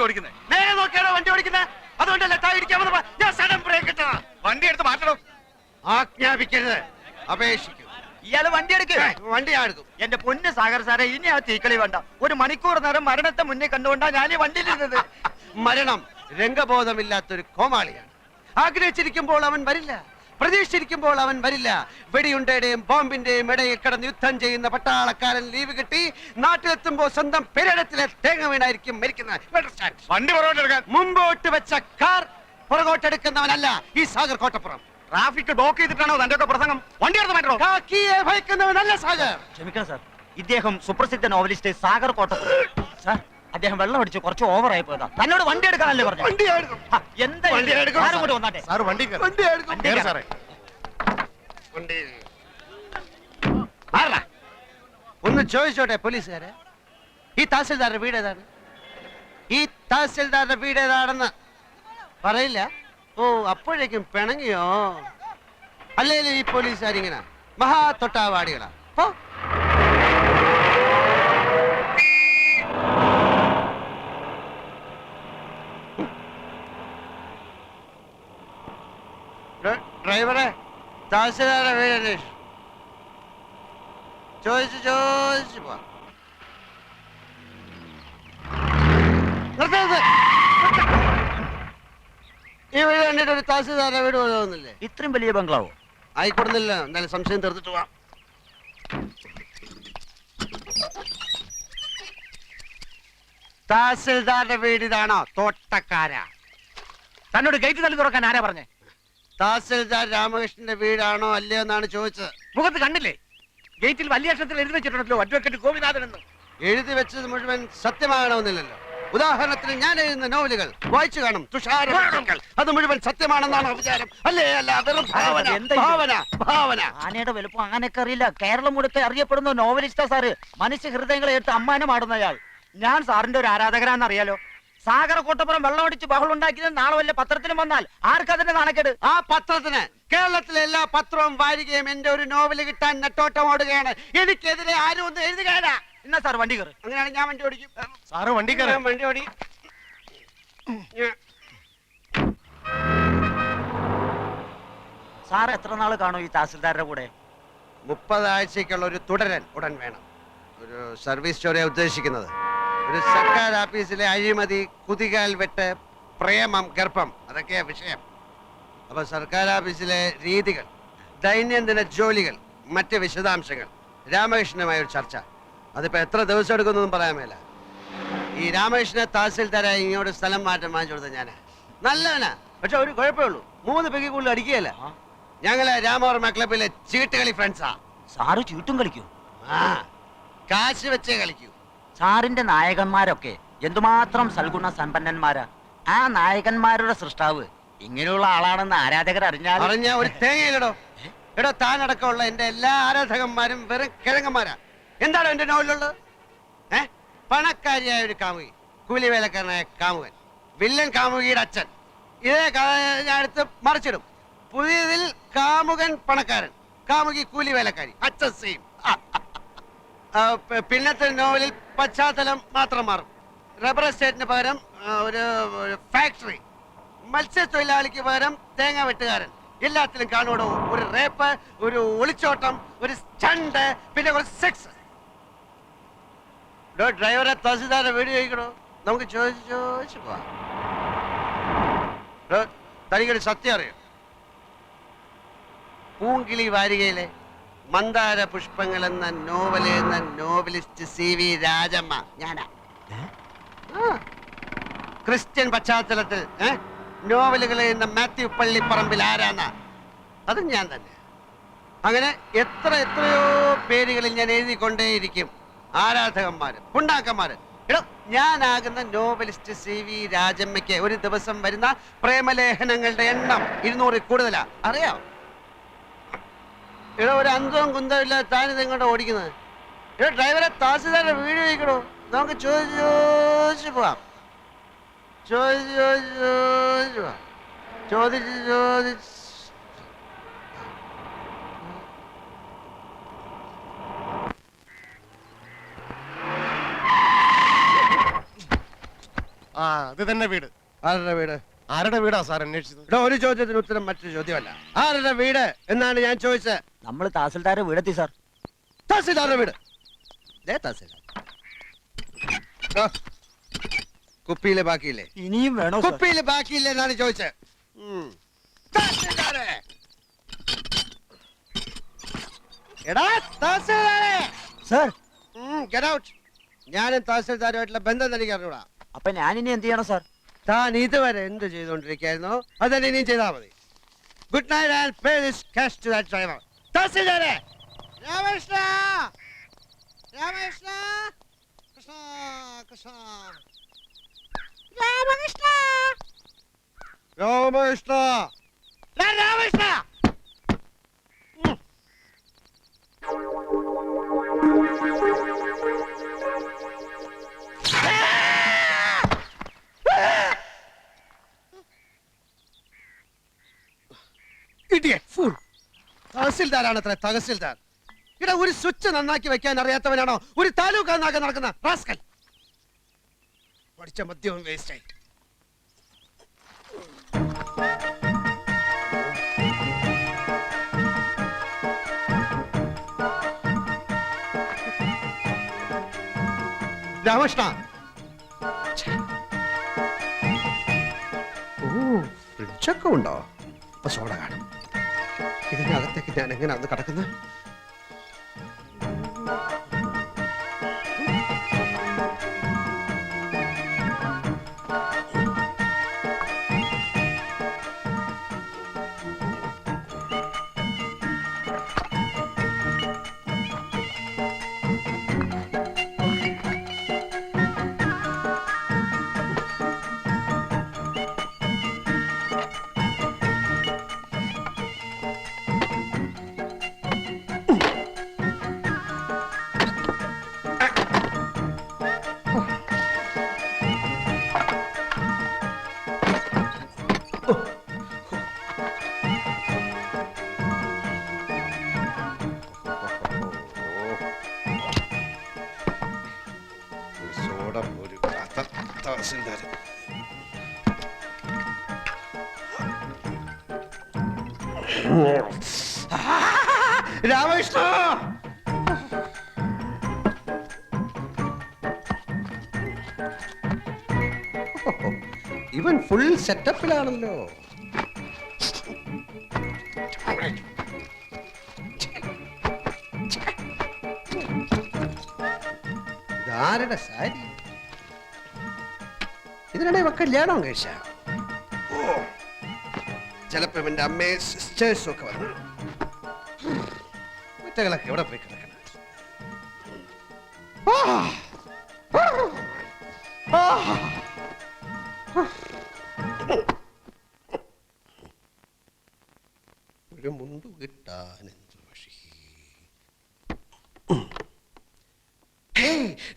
വണ്ടി ഓടിക്കുന്നത് നേരെ നോക്കിയാണോ വണ്ടി ഓടിക്കുന്നത് അതുകൊണ്ടല്ലേ താഴെ ഇടിക്കാമെന്ന് ഞാൻ സഡൻ ബ്രേക്ക് ഇട്ടതാ. വണ്ടി എടുത്ത് മാറ്റണം. ആജ്ഞാപിക്കരുത്. അപേക്ഷിക്കും. ഇയാൾ വണ്ടി എടുക്ക്. വണ്ടി ഞാൻ എടുക്കും. എന്റെ പൊന്ന് സാഗർ സാറെ ഇനി ആ തീക്കളി വേണ്ട. ഒരു മണിക്കൂർ നേരം മരണത്തെ മുന്നിൽ കണ്ടുകൊണ്ടാ ഞാൻ ഈ വണ്ടിയിലിരുന്നത് മരണം രംഗബോധമില്ലാത്തൊരു കോമാളിയാണ്. ആഗ്രഹിച്ചിരിക്കുമ്പോൾ അവൻ വരില്ല. പ്രതീക്ഷിച്ചിരിക്കുമ്പോൾ അവൻ വരില്ല. വെടിയുണ്ടയുടെയും ബോംബിന്റെയും ഇടയിൽ കിടന്ന് യുദ്ധം ചെയ്യുന്ന പട്ടാളക്കാരൻ ലീവ് കിട്ടി. നാട്ടിലെത്തുമ്പോൾ സ്വന്തം പെരടത്തിലെ തേങ്ങ വീണായിരിക്കും മരിക്കുന്നത്. മുമ്പോട്ട് വെച്ച കാർ പുറകോട്ടെടുക്കുന്നവനല്ല ഈ സാഗർ കോട്ടപ്പുറം. ട്രാഫിക് ബ്ലോക്ക് ചെയ്തിട്ടാണോ തന്റെ ഒക്കെ പ്രസംഗം? വണ്ടി എടുത്ത് മാറ്റണോ? കാക്കിയെ ഭയക്കുന്നവനല്ല സാഗർ. ക്ഷമിക്കാം സാർ. ഇദ്ദേഹം സുപ്രസിദ്ധ നോവലിസ്റ്റ് സാഗർ കോട്ടപ്പുറം. സാർ അദ്ദേഹം വെള്ളം അടിച്ച് കുറച്ച് ഓവർ ആയി പോയതാ. തന്നോട് വണ്ടി എടുക്കാനല്ലേ പറഞ്ഞു വണ്ടി ഞാൻ എടുക്കും. എന്താ. ഇങ്ങോട്ട് വന്നാട്ടെ? സാർ വണ്ടി വണ്ടി സാറേ. വണ്ടി. ഒന്ന് ചോദിച്ചോട്ടെ പോലീസുകാരെ? ഈ തഹസിൽദാരുടെ വീട് ഏതാണ്? ഈ തഹസിൽദാരുടെ വീട് ഏതാണെന്ന് പറയില്ല. ഓ അപ്പോഴേക്കും പിണങ്ങിയോ? അല്ലേ ഈ പോലീസുകാരിങ്ങനെ മഹാ തൊട്ടാവാടികളാ ഓ ഡ്ര- ഡ്രൈവറെ തഹസിൽദാരുടെ വീട് അന്വേഷിച്ചു. ചോദിച്ചു ചോദിച്ചു പോ. ഈ വീട് കണ്ടിട്ട് ഒരു തഹസിൽദാരുടെ വീട് പോലെ തോന്നുന്നില്ലേ? ഇത്രയും വലിയ ബംഗ്ലാവോ? ആയിക്കൊടുന്നില്ല. എന്തായാലും സംശയം തീർത്തിട്ട് പോവാം. തഹസിൽദാരുടെ വീട് ഇതാണോ? തോട്ടക്കാരാ. തന്നോട് ഗേറ്റ് തള്ളി തുറക്കാൻ ആരാ പറഞ്ഞേ? തഹസിൽദാർ രാമകൃഷ്ണന്റെ വീടാണോ അല്ലയോ എന്നാണ് ചോദിച്ചത്. മുഖത്ത് കണ്ടില്ലേ? ഗേറ്റിൽ വലിയ അക്ഷരത്തിൽ എഴുതി വെച്ചിട്ടുണ്ടല്ലോ അഡ്വക്കേറ്റ് ഗോപിനാഥൻ എന്ന്. എഴുതി വെച്ചത് മുഴുവൻ സത്യമാകണമെന്നില്ലല്ലോ. ഉദാഹരണത്തിന് ഞാൻ എഴുതുന്ന നോവലുകൾ വായിച്ചു കാണും തുഷാര അത് മുഴുവൻ സത്യമാണെന്നാണ് വിചാരം അല്ലേ? അല്ല വെറും ഭാവന ഭാവന ഭാവന. ആനയുടെ വലുപ്പം അങ്ങനെയൊക്കെ അറിയില്ല. കേരളം മുഴുക്കെ അറിയപ്പെടുന്ന നോവലിസ്റ്റാ സാറ് മനുഷ്യ ഹൃദയങ്ങളെ എടുത്ത് അമ്മാനമാടുന്നയാൾ ഞാൻ സാറിന്റെ ഒരു ആരാധകനാണെന്നറിയാലോ അറിയാലോ? സാഗർ കോട്ടപ്പുറം വെള്ളമടിച്ച് ബഹളം ഉണ്ടാക്കിയത് നാളെ വല്ല പത്രത്തിലും വന്നാൽ ആർക്കതിന്റെ നാണക്കേട്? ആ പത്രത്തിന്. കേരളത്തിലെ എല്ലാ പത്രവും വാരികയും എന്റെ ഒരു നോവൽ കിട്ടാൻ നെട്ടോട്ടം ഓടുകയാണ്. എനിക്കെതിരെ ആരും ഒന്നും എഴുതുകയില്ല എന്നാ സാർ വണ്ടി കയറി. അങ്ങനെയാണ് ഞാൻ വണ്ടി ഓടിക്കും. സാറ് വണ്ടി ഞാൻ വണ്ടി ഓടി. ഞാൻ- സാർ എത്ര നാൾ കാണും ഈ തഹസിൽദാരുടെ കൂടെ? മുപ്പതാഴ്ചക്കുള്ള ഒരു തുടരൻ ഉടൻ വേണം. ഒരു സർവീസ് ചോരയാണ് ഉദ്ദേശിക്കുന്നത്. ഒരു സർക്കാർ ഓഫീസിലെ അഴിമതി കുതികാൽ വെട്ട് പ്രേമം ഗർഭം അതൊക്കെയാ വിഷയം. അപ്പൊ സർക്കാർ ഓഫീസിലെ രീതികൾ ദൈനംദിന ജോലികൾ മറ്റ് വിശദാംശങ്ങൾ. രാമകൃഷ്ണനുമായ ഒരു ചർച്ച. അതിപ്പോ എത്ര ദിവസം എടുക്കുന്നൊന്നും പറയാൻ മേല. ഈ രാമകൃഷ്ണ തഹസിൽദാരായി ഇങ്ങോട്ട് സ്ഥലം മാറ്റം വാങ്ങിച്ചു കൊടുത്ത ഞാനാ. നല്ലവനാ. പക്ഷെ ഒരു കുഴപ്പമേ ഉള്ളൂ. മൂന്ന് പെഗ്ഗി കൂടുതൽ അടിക്കുകയല്ല. ഞങ്ങളെ രാമവർമ്മ ക്ലബിലെ ചീട്ടുകളി ഫ്രണ്ട്സാ സാറ് ചീട്ടും കളിക്കൂ. ആ. കാശ് വെച്ചേ കളിക്കൂ. സാറിന്റെ നായകന്മാരൊക്കെ എന്തുമാത്രം സൽഗുണ സമ്പന്നന്മാരാ. ആ നായകന്മാരുടെ സൃഷ്ടാവ് ഇങ്ങനെയുള്ള ആളാണെന്ന് ആരാധകർ അറിഞ്ഞാൽ ഒരു തേങ്ങയിലടോ. എടോ താനടക്കമുള്ള എന്റെ എല്ലാ ആരാധകന്മാരും വെറും കിഴങ്ങന്മാരാ. എന്താണ് എന്റെ നോവലുള്ളത്? ഏ? പണക്കാരിയായ ഒരു കാമുകി കൂലിവേലക്കാരനായ കാമുകൻ വില്ലൻ കാമുകിയുടെ അച്ഛൻ. ഇതേ കഥ ഞാൻ എടുത്ത് മറിച്ചിടും. പുതിയതിൽ കാമുകൻ പണക്കാരൻ കാമുകി കൂലിവേലക്കാരി അച്ഛൻ സെയിം. പിന്നത്തെ നോവലിൽ പശ്ചാത്തലം മാത്രം മാറും. റബ്ബർ എസ്റ്റേറ്റിന് പകരം ഒരു ഫാക്ടറി മത്സ്യത്തൊഴിലാളിക്ക് പകരം തേങ്ങ വെട്ടുകാരൻ. എല്ലാത്തിലും കാണുവടോ ഒരു റേപ്പ് ഒരു ഒളിച്ചോട്ടം ഒരു സ്റ്റണ്ട് പിന്നെ കുറച്ച് സെക്സ് ഡ്രൈവറെ തഹസിൽദാരെ വീട് ചോദിക്കണോ? നമുക്ക് ചോദിച്ച് ചോദിച്ചു പോവാം. തനിക്കൊരു സത്യം അറിയോ. പൂങ്കിളി വാരികയിലെ മന്ദാര പുഷ്പങ്ങൾ എന്ന നോവൽ എന്ന നോവലിസ്റ്റ് സി വി രാജമ്മ. ഞാനാ. ക്രിസ്ത്യൻ പശ്ചാത്തലത്തിൽ? നോവലുകൾ എന്ന മാത്യു പള്ളിപ്പറമ്പിൽ ആരാന്ന? അത് ഞാൻ തന്നെ. അങ്ങനെ എത്ര എത്രയോ പേരുകളിൽ ഞാൻ എഴുതിക്കൊണ്ടേയിരിക്കും. ആരാധകന്മാര് പുണ്ടാക്കന്മാര് എടോ ഞാനാകുന്ന നോവലിസ്റ്റ് സി വി രാജമ്മയ്ക്ക് ഒരു ദിവസം വരുന്ന പ്രേമലേഖനങ്ങളുടെ എണ്ണം ഇരുന്നൂറിൽ കൂടുതലാ. അറിയാം എടോ ഒരു അന്തവും കുന്തവും ഇല്ല താനിത് ഇങ്ങോട്ട് ഓടിക്കുന്നത്? ഇവിടെ ഡ്രൈവറെ താസിദാരുടെ വീട് വയ്ക്കണോ നമുക്ക് ചോദിച്ച് ചോദിച്ച് പോവാം. ചോദിച്ച് ചോദിച്ച് ചോദിച്ച് പോവാം. ചോദിച്ച് ചോദിച്ച് ആ ഇത് തന്നെ വീട്. ആരുടെ വീട്? ആരുടെ വീടാ സാർ അന്വേഷിച്ചത്? ഇവിടെ ഒരു ചോദ്യത്തിന് ഉത്തരം മറ്റൊരു ചോദ്യമല്ല. ആരുടെ വീട് എന്നാണ് ഞാൻ ചോദിച്ചത്. നമ്മൾ തഹസിൽദാരെ വീടെത്തി സാർ. തഹസിൽദാരുടെ വീട്? ദേ തഹസിൽദാർ. ദോ, കുപ്പിയിൽ ബാക്കിയില്ലേ? ഇനിയും വേണോ സാർ? കുപ്പിയിൽ ബാക്കിയില്ലേ എന്നാണ് ചോദിച്ചത്. ഉം. തഹസിൽദാരെ! എടാ തഹസിൽദാരെ! സാർ. ഉം, get out. ഞാനും തഹസിൽദാരുമായിട്ടുള്ള ബന്ധം തനിക്ക് അറിഞ്ഞൂടാ. അപ്പൊ ഞാൻ ഇനി എന്ത് ചെയ്യണം സാർ? താൻ ഇതുവരെ എന്ത് ചെയ്തുകൊണ്ടിരിക്കുകയായിരുന്നോ അതന്നെ ഇനിയും ചെയ്താൽ മതി good night and pay this cash to that driver തഹസിൽദാരെ Ramakrishna Ramakrishna Krishna Krishna Ramakrishna Ramakrishna ദാ രാമകൃഷ്ണ തഹസിൽദാരാണ് അത്ര തഹസിൽദാർ. ഇവിടെ ഒരു സ്വിച്ച് നന്നാക്കി വെക്കാൻ അറിയാത്തവനാണോ? ഒരു താലൂക്ക് നന്നാക്കാൻ നടക്കുന്ന റാസ്കൽ. പഠിച്ച മദ്യവും വേസ്റ്റ് ആയി രാമകൃഷ്ണ ഫ്രിഡ്ജൊക്കെ ഉണ്ടോ? അപ്പൊ സോഡ കാണും. ഇതിനകത്തേക്ക് ഞാൻ എങ്ങനെ അത് കിടക്കുന്നത് ഇവൻ ഫുൾ സെറ്റപ്പിലാണല്ലോ ഇതാരുടെ സാരി? ഇതിനിടെ ഇവ കല്യാണം കഴിച്ച? ചിലപ്പോ ഇവന്റെ അമ്മയെ സിസ്റ്റേഴ്സും ഒക്കെ വന്നു. കുറ്റകളൊക്കെ എവിടെ പോയി കിടക്കണം! ഒരു മുണ്ട് കിട്ടാൻ എന്ത് വഴി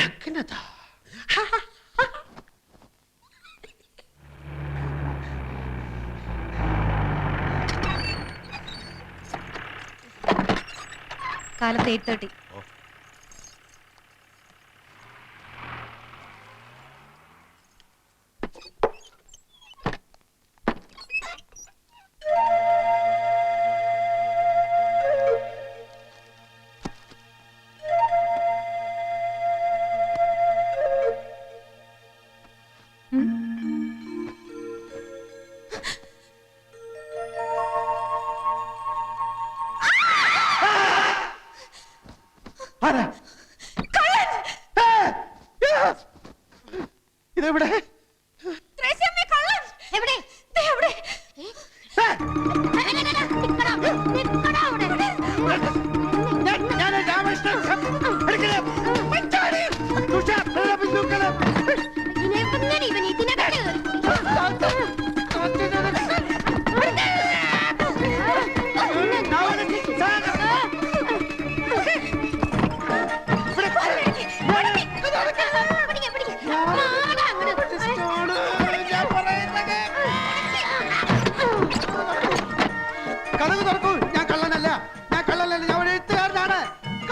നഗ്നത. കാലത്ത് എയ്റ്റ് തേർട്ടി.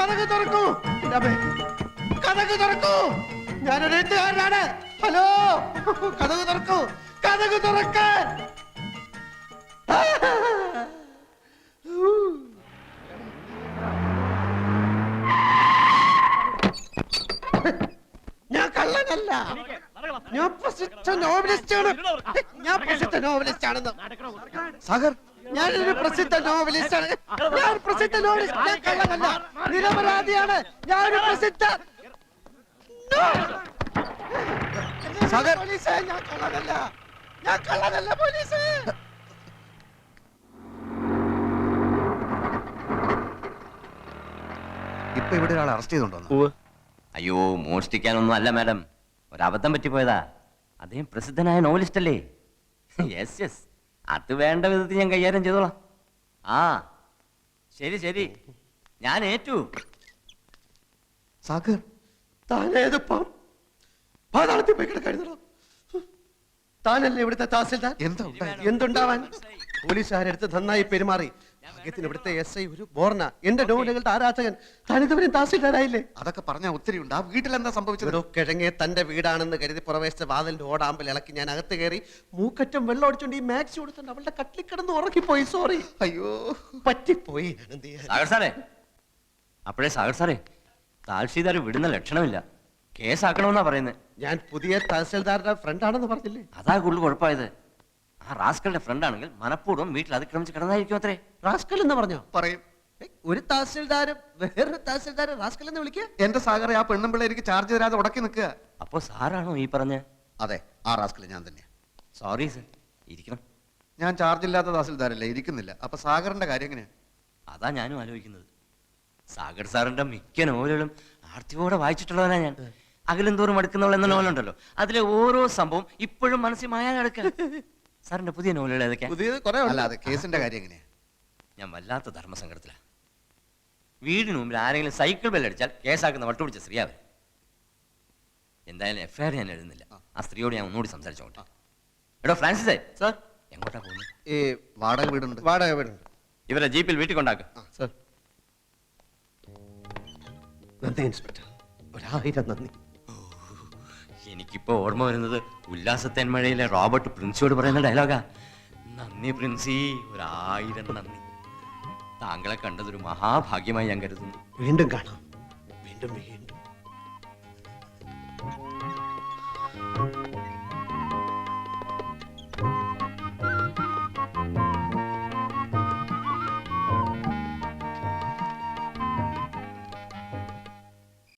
കഥക് തുറക്കൂ. കഥക് തുറക്കൂ. ഞാനൊരു എഴുത്തുകാരനാണ്. ഹലോ കഥക് തുറക്കൂ. കഥക് തുറക്കാൻ. ഞാൻ കള്ളനല്ല. ഞാൻ പ്രസിദ്ധ നോവലിസ്റ്റ് ആണ് ഞാൻ പ്രസിദ്ധ നോവലിസ്റ്റ് ആണെന്ന് സാഗർ ഞാനൊരു പ്രസിദ്ധ നോവലിസ്റ്റാണ്. ഞാൻ പ്രസിദ്ധ നോവലിസ്റ്റ്. ഞാൻ കള്ളനല്ല. നിരപരാധിയാണ്. ഞാനൊരു പ്രസിദ്ധ സാഗർ പോലീസേ ഞാൻ കള്ളനല്ല. ഞാൻ കള്ളനല്ല പോലീസേ. ഇപ്പൊ ഇവിടെ ഒരാൾ അറസ്റ്റ് ചെയ്തോണ്ടോ അയ്യോ മോഷ്ടിക്കാനൊന്നും അല്ല മാഡം. ഒരബദ്ധം പറ്റിപ്പോയതാ. അദ്ദേഹം പ്രസിദ്ധനായ നോവലിസ്റ്റ് അല്ലേ യെസ് യെസ്. അത് വേണ്ട വിധത്തിൽ ഞാൻ കൈകാര്യം ചെയ്തോളാം. ആ ശരി ശരി. ഞാൻ ഏറ്റു. സാഗർ താനേതിപ്പം പാതാളത്തിൽ പോയി കിടക്കായിരുന്നോ. താനല്ലേ ഇവിടുത്തെ തഹസിൽദാർ? എന്താ ഉണ്ടായത്? എന്തുണ്ടാവാൻ? പോലീസുകാരെടുത്ത് നന്നായി പെരുമാറി. ഭാഗ്യത്തിന് ഇവിടുത്തെ എസ് ഐ ഒരു ബോർണ എന്റെ നോവലുകളുടെ ആരാധകൻ താനിതുവരെ തഹസിൽദാരായില്ലേ അതൊക്കെ പറഞ്ഞ ഒത്തിരി ഉണ്ട്. ആ വീട്ടിൽ എന്താ സംഭവിച്ചത്? ഒരു കിഴങ്ങെ തന്റെ വീടാണെന്ന് കരുതി പുറവേശിച്ച വാതിലിന്റെ ഓടാമ്പൽ ഇളക്കി ഞാൻ അകത്ത് കയറി മൂക്കറ്റം വെള്ളം അടിച്ചോണ്ട് ഈ മാക്സി കൊടുത്തോണ്ട് അവളുടെ കട്ടിൽ കിടന്ന് ഉറക്കിപ്പോയി സോറി അയ്യോ. പറ്റിപ്പോയി? സാഗർ സാറേ അപ്പോഴേ സാഗർ സാറേ താൽഷീദാർ വിടുന്ന ലക്ഷണമില്ല. കേസാക്കണമെന്നാ പറയുന്നത് ഞാൻ പുതിയ തഹസിൽദാരുടെ ഫ്രണ്ട് ആണെന്ന് പറഞ്ഞില്ലേ? അതാ കൂടുതൽ കുഴപ്പമായത്. ആ റാസ്കളുടെ ഫ്രണ്ട് ആണെങ്കിൽ മനഃപൂർവം വീട്ടിൽ അതിക്രമിച്ച് കിടന്നായിരിക്കും അത്രേ. റാസ്കൽ എന്ന് പറഞ്ഞോ? പറയും. ഒരു തഹസിൽദാരും വേറൊരു തഹസിൽദാരും റാസ്കൽ എന്ന് വിളിക്കുക? എന്റെ സാഗറെ ആ പെണ്ണും പിള്ളേർക്ക് ചാർജ് തരാതെ ഉടക്കി നിൽക്കുക. അപ്പോ സാറാണോ ഈ പറഞ്ഞ? അതെ ആ റാസ്കൽ ഞാൻ തന്നെയാ. സോറി സർ ഇരിക്കണം. ഞാൻ ചാർജ് ഇല്ലാത്ത തഹസിൽദാരല്ലേ ഇരിക്കുന്നില്ല. അപ്പൊ സാഗറിന്റെ കാര്യം എങ്ങനെയാ? അതാ ഞാനും ആലോചിക്കുന്നത്. സാഗർ സാറിന്റെ മിക്ക നോവലുകളും ആർത്തിയോടെ വായിച്ചിട്ടുള്ളവനാ ഞാൻ. അകലും തോറും അടുക്കുന്നവൾ എന്ന നോവലുണ്ടല്ലോ. അതിലെ ഓരോ സംഭവം ഇപ്പോഴും മനസ്സിൽ മായാൻ സാറിന്റെ പുതിയ നോവലുകൾ ഏതൊക്കെയാ? പുതിയത് കുറെ അല്ല അത് കേസിന്റെ കാര്യം എങ്ങനെയാ? ഞാൻ വല്ലാത്ത ധർമ്മസങ്കടത്തില. വീടിന് മുമ്പിൽ ആരെങ്കിലും സൈക്കിൾ ബെല്ലടിച്ചാൽ കേസാക്കുന്ന വട്ടുപിടിച്ച സ്ത്രീയാവ് എന്തായാലും എഫ്ഐആർ ഞാൻ എഴുതുന്നില്ല. ആ. സ്ത്രീയോട് ഞാൻ ഒന്നുകൂടി സംസാരിച്ചോട്ടെ. എടോ ഫ്രാൻസിസേ സാർ. എങ്ങോട്ടാ പോകുന്നത്? ഈ വാടക വീടുണ്ട്. വാടക വീടുണ്ട്. ഇവരെ ജീപ്പിൽ വീട്ടിൽ കൊണ്ടാക്കുക സാർ. നന്ദി ഇൻസ്പെക്ടർ. ഒരായിരം നന്ദി. എനിക്കിപ്പോ ഓർമ്മ വരുന്നത് ഉല്ലാസത്തേന്മഴയിലെ റോബർട്ട് പ്രിൻസിയോട് പറയുന്ന ഡയലോഗാ. നന്ദി പ്രിൻസി ഒരായിരം നന്ദി. താങ്കളെ കണ്ടതൊരു മഹാഭാഗ്യമായി ഞാൻ കരുതുന്നു. വീണ്ടും കാണാം. വീണ്ടും